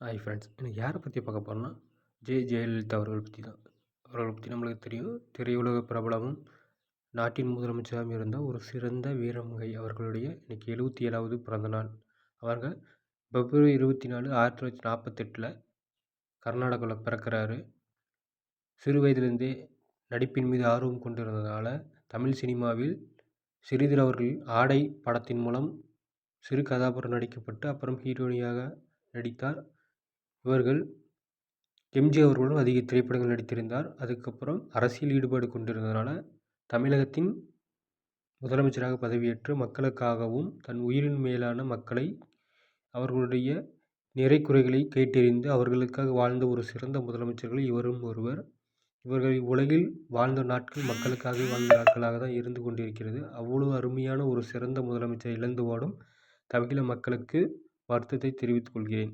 Hi friends எனக்கு யாரை பற்றி பார்க்க போகிறோன்னா ஜெ. ஜெயலலிதா அவர்கள் பற்றி தான். அவர்களை பற்றி நம்மளுக்கு தெரியும். திரையுலக பிரபலமும் நாட்டின் முதலமைச்சராகவும் இருந்த ஒரு சிறந்த வீரமுகை அவர்களுடைய இன்னைக்கு எழுபத்தி ஏழாவது பிறந்தநாள் அவங்க பிப்ரவரி இருபத்தி நாலு ஆயிரத்தி தொள்ளாயிரத்தி நாற்பத்தெட்டில் கர்நாடகாவில் பிறக்கிறாரு. சிறு வயதிலிருந்தே நடிப்பின் மீது ஆர்வம் கொண்டிருந்ததால் தமிழ் சினிமாவில் சிறிதில் அவர்கள் ஆடை படத்தின் மூலம் சிறு கதாபாத்திரம் நடிக்கப்பட்டு அப்புறம் ஹீரோயினியாக நடித்தார். இவர்கள் எம்ஜி அவர்களுடன் அதிக திரைப்படங்கள் நடித்திருந்தார். அதுக்கப்புறம் அரசியல் ஈடுபாடு கொண்டிருந்ததனால தமிழகத்தின் முதலமைச்சராக பதவியேற்று மக்களுக்காகவும் தன் உயிரின் மேலான மக்களை அவர்களுடைய நிறை குறைகளை கேட்டறிந்து அவர்களுக்காக வாழ்ந்த ஒரு சிறந்த முதலமைச்சர்கள் இவரும் ஒருவர். இவர்கள் உலகில் வாழ்ந்த நாட்கள் மக்களுக்காக வாழ்ந்த நாட்களாக தான் இருந்து கொண்டிருக்கிறது. அவ்வளோ அருமையான ஒரு சிறந்த முதலமைச்சரை இழந்து வாடும் தமிழக மக்களுக்கு வருத்தத்தை தெரிவித்துக் கொள்கிறேன்.